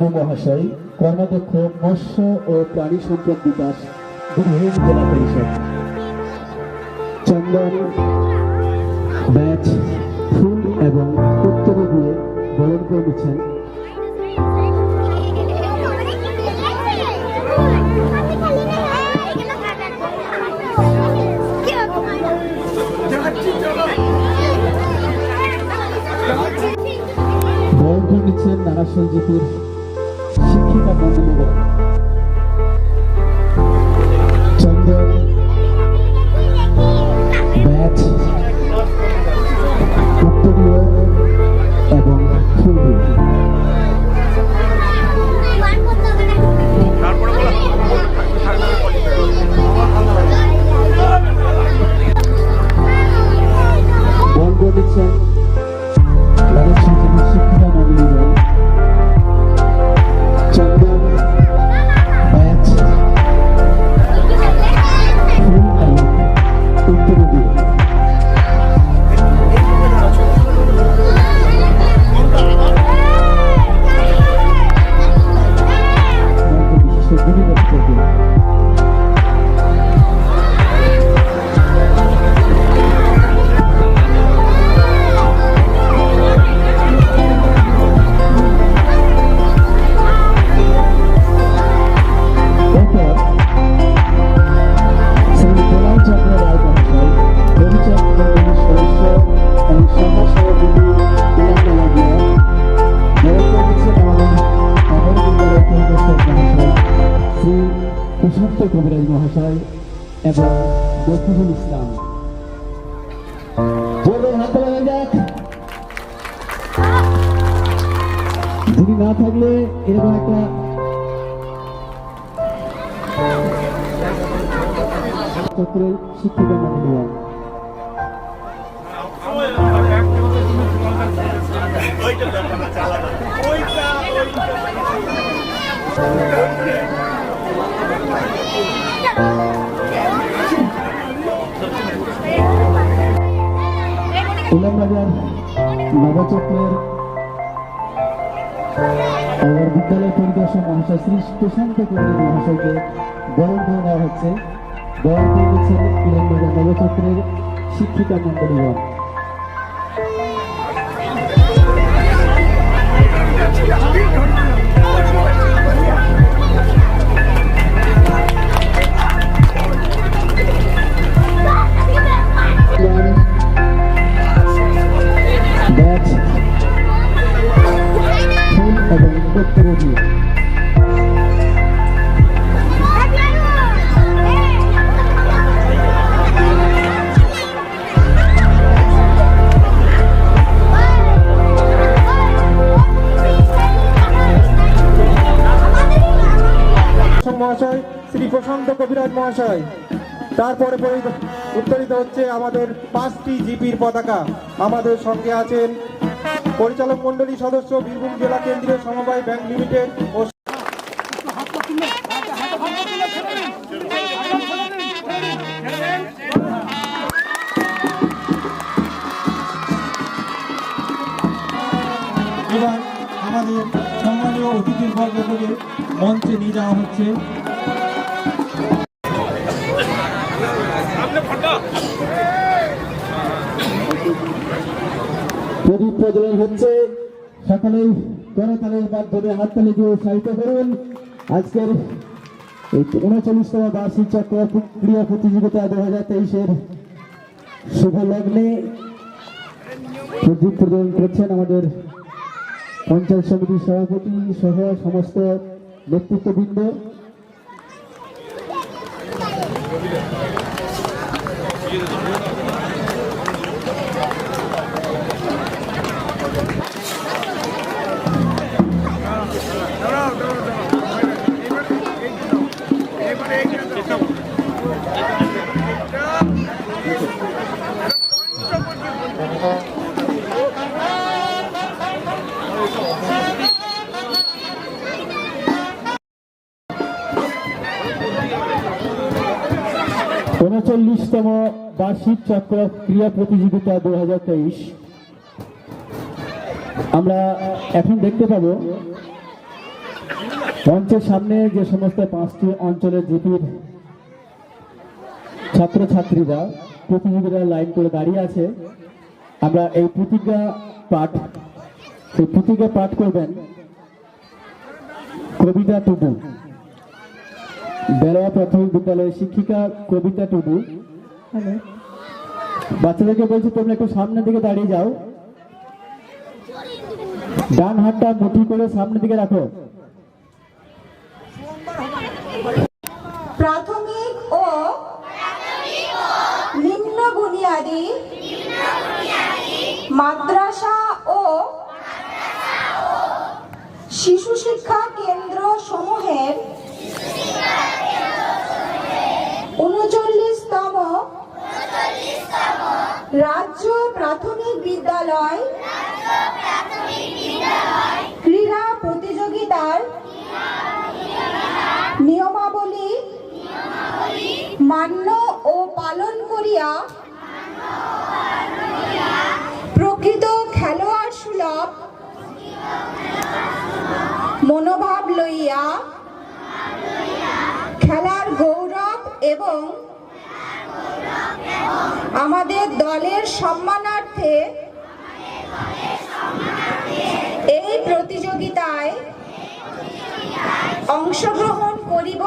মুর্মু মহাশয় কর্মাধ্যক্ষ মৎস্য ও প্রাণী সম্পদ বিকাশ বীরভূম জেলা পরিষদ। চন্দন, ব্যাচ, ফুল এবং উত্তরে দিয়ে বরণ করে দিচ্ছেন বরণ করে নিচ্ছেন শিক্ষিকা মন্ডলীগণ চন্দন ব্যাচ এবং ফুল দিয়ে দিচ্ছেন নানা সঞ্জিতের শিক্ষিকা এবং মফিজুল ইসলাম। যিনি না থাকলে এরকম একটা চক্রের শিক্ষিকা মন্ডলীগণ ইলামবাজার নবচক্রের আমার বিদ্যালয় পরিদর্শক মহাশয় শ্রী প্রশান্ত কুমারী মহাশয়কে বরণ করে নেওয়া হচ্ছে। বরণ করে দিচ্ছেন নবচক্রের শিক্ষিকা মন্ডলীগণ উত্তর দিয়ে মহাশয়, শ্রী প্রশান্ত কবিরাজ মহাশয়, তারপরে পরি- উত্তরিত হচ্ছে আমাদের পাঁচটি জিপির পতাকা। আমাদের সঙ্গে আছেন পরিচালক মণ্ডলী সদস্য বীরভূম জেলা কেন্দ্রীয় সমবায় ব্যাংক লিমিটেড ও আমাদের সম্মানীয় অতিথির বর্গকে মঞ্চে নিয়ে যাওয়া হচ্ছে। প্রজ্বলন হচ্ছে। সকলেই করতালের মাধ্যমে হাততালি দিয়ে উৎসাহিত করুন। আজকের এই উনচল্লিশতম বার্ষিক চক্র ক্রীড়া প্রতিযোগিতা দু হাজার তেইশের শুভ লগ্নে প্রদীপ প্রজ্বলন করছেন আমাদের পঞ্চায়েত সমিতির সভাপতি সহ সমস্ত নেতৃত্ববৃন্দ। উনচল্লিশতম বার্ষিক চক্র ক্রীড়া প্রতিযোগিতা দুই হাজার তেইশ। আমরা এখন দেখতে পাবো মঞ্চের সামনে যে সমস্ত পাঁচটি অঞ্চলের জিপির ছাত্রছাত্রীরা, প্রতিযোগীরা লাইন করে দাঁড়িয়ে আছে। আমরা এই প্রতিজ্ঞা পাঠ এই প্রতিজ্ঞা পাঠ করবেন কবিতা টুডু। বেড়া প্রাথমিক বিদ্যালয়ের শিক্ষিকা কবিতা টুডু। বাচ্চাদেরকে বলছি তোমরা একটু সামনের দিকে দাঁড়িয়ে যাও। ডান হাতটা মুঠি করে সামনের দিকে রাখো। প্রাথমিক ও নিম্ন বুনিয়াদী মাদ্রাসা ও শিশু শিক্ষা কেন্দ্র সমূহের উনচল্লিশতম রাজ্য প্রাথমিক বিদ্যালয় ক্রীড়া প্রতিযোগিতার নিয়মাবলী মান্য ও পালন করিয়া মনোভাব লইয়া খেলার গৌরব এবং আমাদের দলের সম্মানার্থে এই প্রতিযোগিতায় অংশগ্রহণ করিব।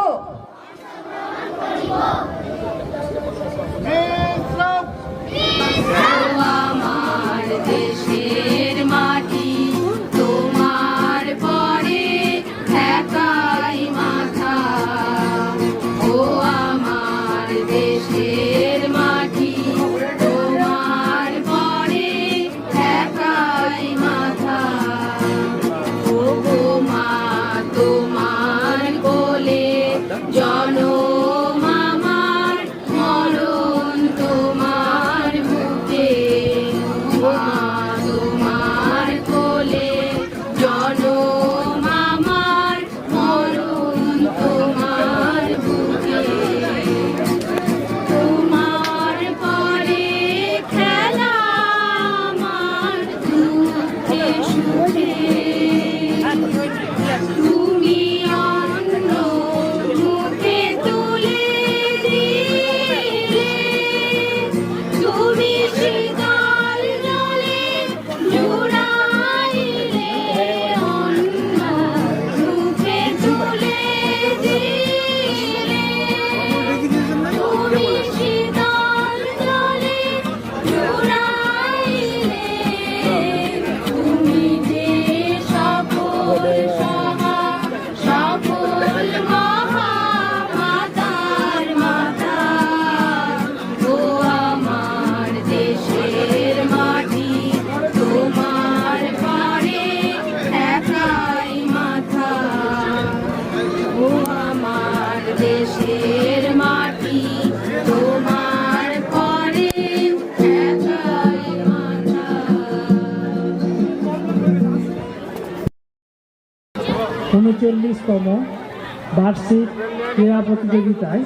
বার্ষিক ক্রীড়া প্রতিযোগিতায়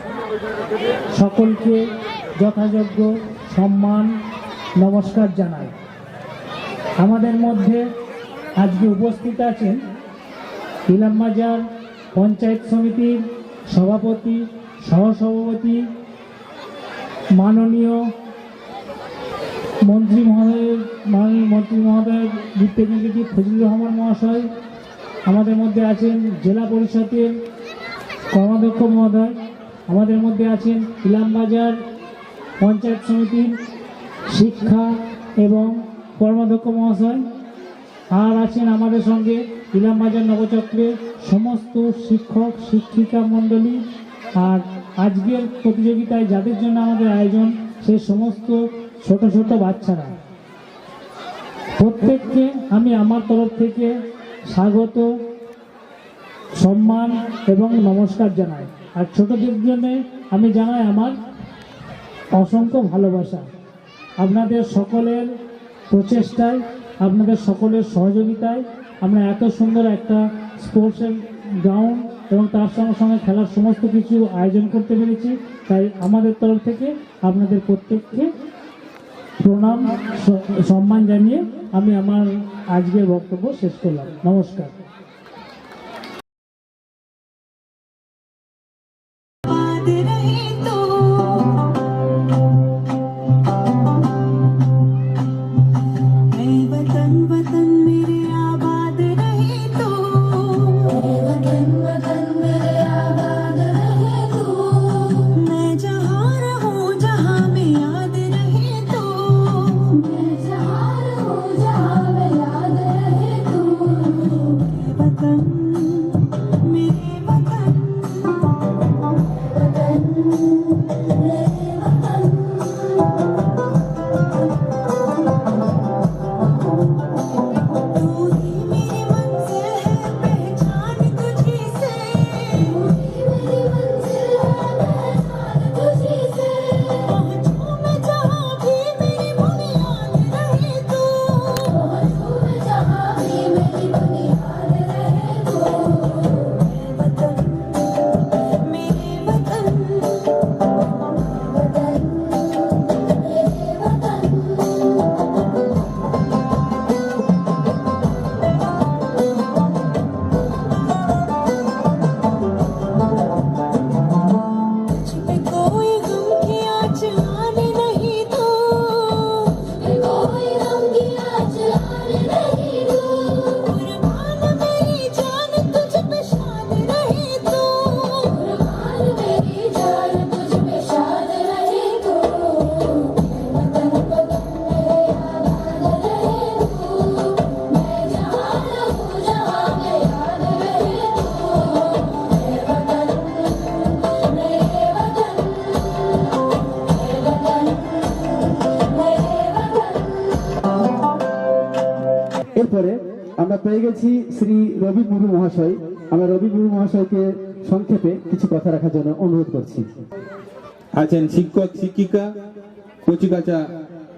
সকলকে যথাযোগ্য সম্মান, নমস্কার জানাই। আমাদের মধ্যে আজকে উপস্থিত আছেন ইলামবাজার পঞ্চায়েত সমিতির সভাপতি, সহসভাপতি, মাননীয় মন্ত্রী মহোদয়ের মাননীয় মন্ত্রী মহোদয় রিপ্রেজেন্টেটিভ ফজলুর রহমান মহাশয়। আমাদের মধ্যে আছেন জেলা পরিষদের কর্মাধ্যক্ষ মহোদয়, আমাদের মধ্যে আছেন ইলামবাজার পঞ্চায়েত সমিতির শিক্ষা এবং কর্মাধ্যক্ষ মহাশয়, আর আছেন আমাদের সঙ্গে ইলামবাজার নবচক্রের সমস্ত শিক্ষক, শিক্ষিকা মণ্ডলী, আর আজকের প্রতিযোগিতায় যাদের জন্য আমাদের আয়োজন, সে সমস্ত ছোট ছোট বাচ্চারা। প্রত্যেককে আমি আমার তরফ থেকে স্বাগত সম্মান এবং নমস্কার জানাই। আর ছোটদের জন্য আমি জানাই আমার অসংখ্য ভালোবাসা। আপনাদের সকলের প্রচেষ্টায়, আপনাদের সকলের সহযোগিতায় আমরা এত সুন্দর একটা স্পোর্টসের গ্রাউন্ড এবং তার সঙ্গে সঙ্গে খেলার সমস্ত কিছু আয়োজন করতে পেরেছি। তাই আমাদের তরফ থেকে আপনাদের প্রত্যেককে প্রণাম সম্মান জানিয়ে আমি আমার আজকের বক্তব্য শেষ করলাম। নমস্কার। রবি মুর্মু মহাশয়, আমরা রবি মুর্মু মহাশয়কে সংক্ষেপে কিছু কথা রাখার জন্য অনুরোধ করছি। আছেন শিক্ষক, শিক্ষিকা, কচিকাচা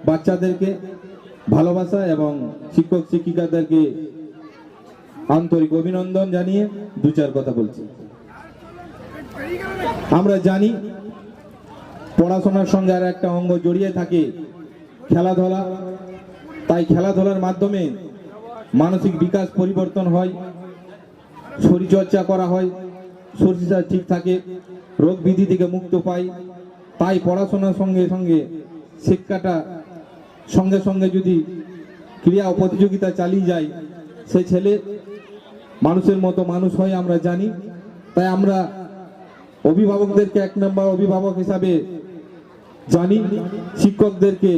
বাচ্চাদেরকে ভালোবাসা এবং শিক্ষক, শিক্ষিকাদেরকে আন্তরিক অভিনন্দন জানিয়ে দু চার কথা বলছি। আমরা জানি পড়াশোনার সঙ্গে আর একটা অঙ্গ জড়িয়ে থাকে খেলাধুলা। তাই খেলাধুলার মাধ্যমে মানসিক বিকাশ পরিবর্তন হয়। শরীরচর্চা করা হয় শরীরটা ঠিক থাকে, রোগ বিধি থেকে মুক্ত পাই। তাই পড়াশোনার সঙ্গে সঙ্গে শিক্ষাটা সঙ্গে সঙ্গে যদি ক্রিয়া প্রতিযোগিতা চালিয়ে যায়, সে ছেলে মানুষের মতো মানুষ হয় আমরা জানি। তাই আমরা অভিভাবকদেরকে এক নম্বর অভিভাবক হিসাবে জানি, শিক্ষকদেরকে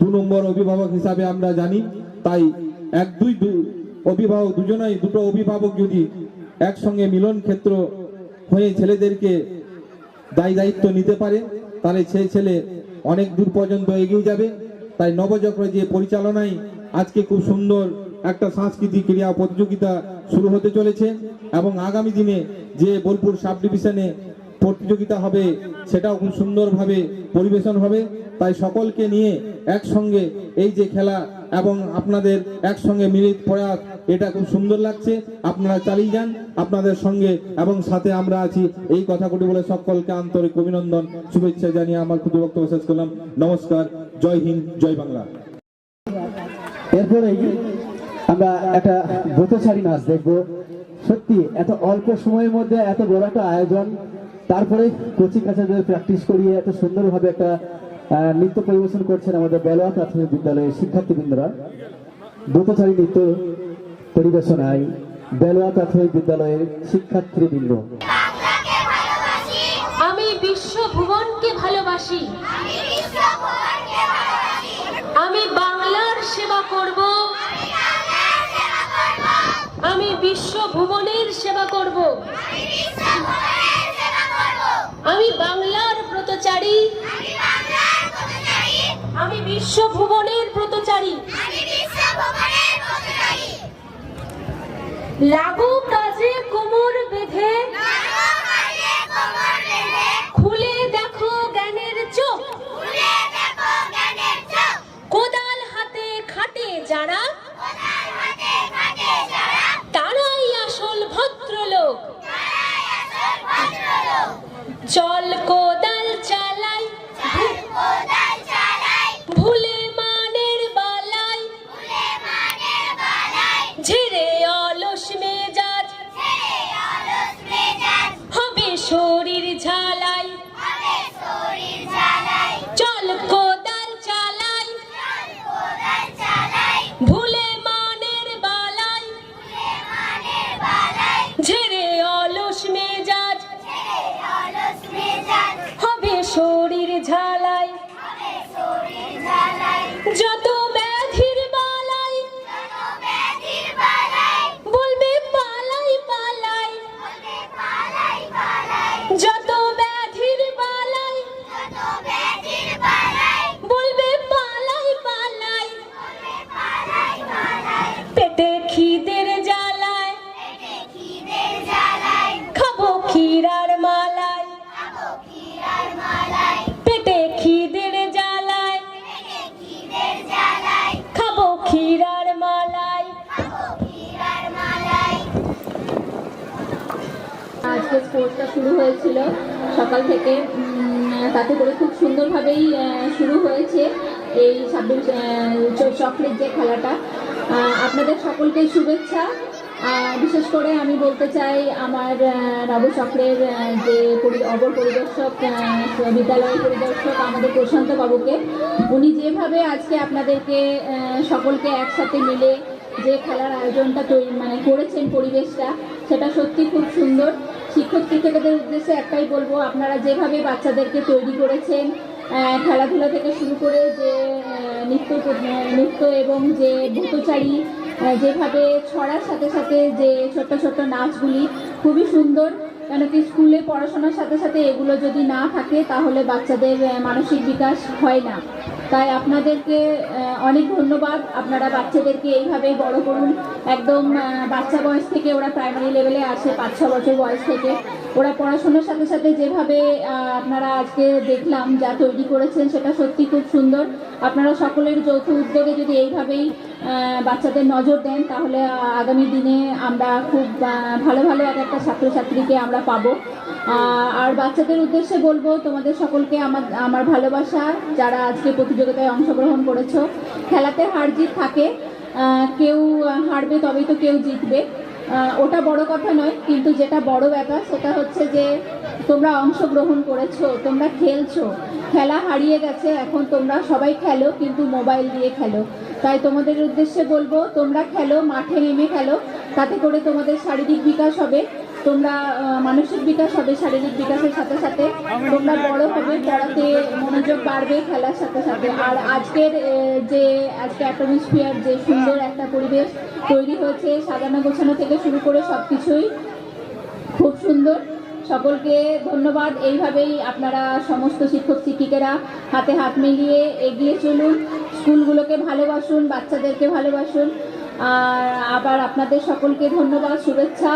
দু নম্বর অভিভাবক হিসাবে আমরা জানি। তাই এক, দুই অভিভাবক, দুজনাই দুটো অভিভাবক যদি একসঙ্গে মিলন ক্ষেত্র হয়ে ছেলেদেরকে দায়ী দায়িত্ব নিতে পারে, তাহলে সেই ছেলে অনেক দূর পর্যন্ত এগিয়ে যাবে। তাই নবচক্র যে পরিচালনায় আজকে খুব সুন্দর একটা সাংস্কৃতিক ক্রীড়া প্রতিযোগিতা শুরু হতে চলেছে এবং আগামী দিনে যে বোলপুর সাব ডিভিশনে প্রতিযোগিতা হবে, সেটাও খুব সুন্দরভাবে পরিবেশন হবে। তাই সকলকে নিয়ে একসঙ্গে এই যে খেলা এবং আপনাদের একসঙ্গে মিলিত প্রয়াস, এটা খুব সুন্দর লাগছে। আপনারা চালিয়ে যান আপনাদের সঙ্গে এবং সাথে আমরা আছি এই কথাগুলি বলে সকলকে আন্তরিক অভিনন্দন, শুভেচ্ছা জানিয়ে আমার ক্ষুদ্র বক্তব্য শেষ করলাম। নমস্কার, জয় হিন্দ, জয় বাংলা। এরপরেই আমরা একটা ব্রতচারী নাচ দেখব। সত্যি, এত অল্প সময়ের মধ্যে এত বড় একটা আয়োজন। তারপরে কোচিং কাছাদের প্র্যাকটিস করিয়ে এত সুন্দরভাবে একটা নৃত্য পরিবেশন করছেন আমাদের বেলোয়া প্রাথমিক বিদ্যালয়ের শিক্ষার্থীবৃন্দরা। ব্রতচারী নৃত্য পরিবেশনায় বেলোয়া প্রাথমিক বিদ্যালয়ের শিক্ষার্থীবৃন্দ। আমি বিশ্ব ভুবনকে ভালোবাসি। আমি বাংলার সেবা করব। আমি বিশ্ব ভুবনের সেবা করব। আমি বাংলার ব্রতচারী। আমি বিশ্ব ভুবনের ব্রতচারী। লাগু কাজে কোমর বেঁধে খুলে দেখো জ্ঞানের চোখ। কোদাল হাতে খাটে যারা শরীর ঝালাই। স্পোর্টসটা শুরু হয়েছিল। সকাল থেকে তাতে করে খুব সুন্দরভাবেই শুরু হয়েছে এই সাবডিভ চকলেট যে খেলাটা। আপনাদের সকলকে শুভেচ্ছা। বিশেষ করে আমি বলতে চাই, আমার নবচক্রের যে অপর পরিদর্শক বিদ্যালয়ের পরিদর্শক আমাদের প্রশান্ত বাবুকে, উনি যেভাবে আজকে আপনাদেরকে সকলকে একসাথে মিলে যে খেলার আয়োজনটা তৈরি মানে করেছেন পরিবেশটা, সেটা সত্যি খুব সুন্দর। শিক্ষক শিক্ষিকাদের উদ্দেশ্যে একটাই বলব, আপনারা যেভাবে বাচ্চাদেরকে তৈরি করেছেন খেলাধুলা থেকে শুরু করে যে নৃত্য নৃত্য এবং যে ভূতচারী যেভাবে ছড়ার সাথে সাথে যে ছোট্ট ছোট্ট নাচগুলি খুবই সুন্দর কেন কি স্কুলে পড়াশোনার সাথে সাথে এগুলো যদি না থাকে তাহলে বাচ্চাদের মানসিক বিকাশ হয় না। তাই আপনাদেরকে অনেক ধন্যবাদ। আপনারা বাচ্চাদেরকে এইভাবে বড় করুন। একদম বাচ্চা বয়স থেকে ওরা প্রাইমারি লেভেলে আসে পাঁচ ছ বছর বয়স থেকে। ওরা পড়াশোনার সাথে সাথে যেভাবে আপনারা আজকে দেখলাম যা তৈরি করেছেন সেটা সত্যি খুব সুন্দর। আপনারা সকলের যৌথ উদ্যোগে যদি এইভাবেই বাচ্চাদের নজর দেন, তাহলে আগামী দিনে আমরা খুব ভালো ভালো এক একটা ছাত্রছাত্রীকে আমরা পাবো। আর বাচ্চাদের উদ্দেশ্যে বলব, তোমাদের সকলকে আমার আমার ভালোবাসা, যারা আজকে প্রতিযোগিতায় অংশগ্রহণ করেছ। খেলাতে হার জিত থাকে কেউ হারবে তবেই তো কেউ জিতবে। ওটা বড় কথা নয়, কিন্তু যেটা বড় ব্যাপার সেটা হচ্ছে যে তোমরা অংশগ্রহণ করেছ, তোমরা খেলছো, খেলা হারিয়ে গেছে, এখন তোমরা সবাই খেলো, কিন্তু মোবাইল দিয়ে খেলো। তাই তোমাদের উদ্দেশ্যে বলব, তোমরা খেলো, মাঠে নেমে খেলো তাতে করে তোমাদের শারীরিক বিকাশ হবে, তোমরা মানসিক বিকাশ হবে, শারীরিক বিকাশের সাথে সাথে তোমরা বড় হবে, পড়াতে মনোযোগ বাড়বে, খেলার সাথে সাথে। আর আজকের যে, আজকে অ্যাটমসফিয়ার যে সুন্দর একটা পরিবেশ তৈরি হয়েছে, সাজানো গোছানো থেকে শুরু করে সব কিছুই খুব সুন্দর। সকলকে ধন্যবাদ। এইভাবেই আপনারা সমস্ত শিক্ষক, শিক্ষিকারা হাতে হাত মিলিয়ে এগিয়ে চলুন। স্কুলগুলোকে ভালোবাসুন, বাচ্চাদেরকে ভালোবাসুন। আর আবার আপনাদের সকলকে ধন্যবাদ, শুভেচ্ছা।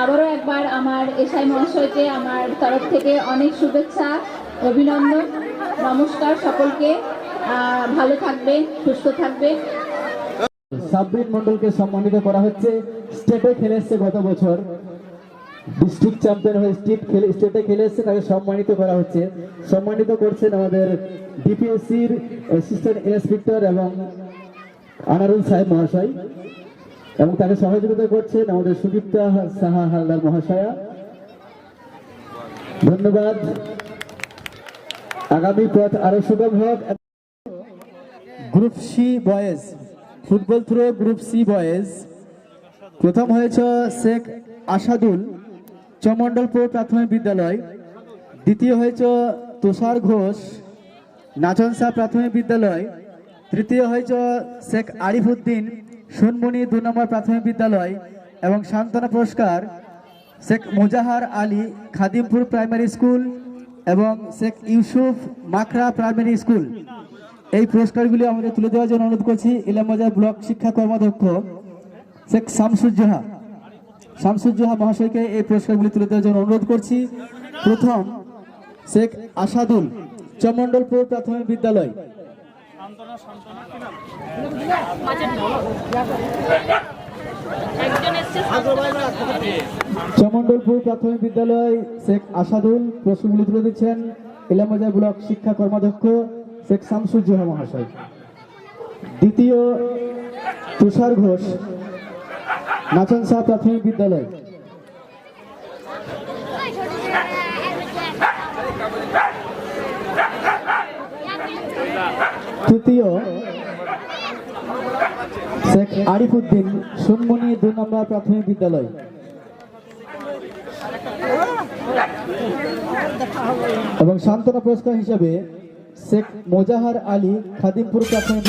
আবারও একবার আমার এসআই মহাশয়কে আমার তরফ থেকে অনেক শুভেচ্ছা, অভিনন্দন, নমস্কার সকলকে। ভালো থাকবেন, সুস্থ থাকবেন। সাব্বির মন্ডলকে সম্মানিত করা হচ্ছে। স্টেটে খেলে এসছে গত বছর। ডিস্ট্রিক্ট চ্যাম্পিয়ন হয়ে স্টেট খেলে স্টেটে খেলে এসছে, তাকে সম্মানিত করা হচ্ছে। সম্মানিত করছেন আমাদের ডিপিএসসির অ্যাসিস্ট্যান্ট ইন্সপেক্টর এবং আনারুল সাহেব মহাশয়, এবং তাকে সহযোগিতা করছেন আমাদের সুদীপ্তা সাহা হালদার মহাশয়া। ধন্যবাদ। আগামী পথ আরও সুগম হোক। Group C boys, football throw group C boys. প্রথম হয়েছে শেখ আসাদুল, চমন্ডলপুর প্রাথমিক বিদ্যালয়। দ্বিতীয় হয়েছে তুষার ঘোষ, নাচনসা প্রাথমিক বিদ্যালয়। তৃতীয় হয়েছে শেখ আরিফুদ্দিন সুনমুনি দু নম্বর প্রাথমিক বিদ্যালয় এবং সান্ত্বনা পুরস্কার শেখ মুজাহার আলী খাদিমপুর প্রাইমারি স্কুল এবং শেখ ইউসুফ মাখরা প্রাইমারি স্কুল। এই পুরস্কারগুলি আমাদের তুলে দেওয়ার জন্য অনুরোধ করছি, ইলামবাজার ব্লক শিক্ষা কর্মাধ্যক্ষ শেখ শামসুজ্জোহা শামসুজ্জোহা মহাশয়কে এই পুরস্কারগুলি তুলে দেওয়ার জন্য অনুরোধ করছি। প্রথম শেখ আসাদুল চমন্ডলপুর প্রাথমিক বিদ্যালয়। চমন্ডলপুর প্রাথমিক বিদ্যালয় শেখ আসাদুল প্রশ্নগুলি তুলে দিচ্ছেন। ইলামবাজার ব্লক শিক্ষা কর্মাধ্যক্ষ শেখ শামসুজ্জোহা মহাশয়। দ্বিতীয় তুষার ঘোষ নাচন নাচনসা প্রাথমিক বিদ্যালয়। তৃতীয় শেখ আরিফুদ্দিন সুনমনি দু নম্বর প্রাথমিক বিদ্যালয়। এবং সান্ত্বনা পুরস্কার হিসেবে শেখ মোজাহার আলী খাদিমপুর প্রাথমিক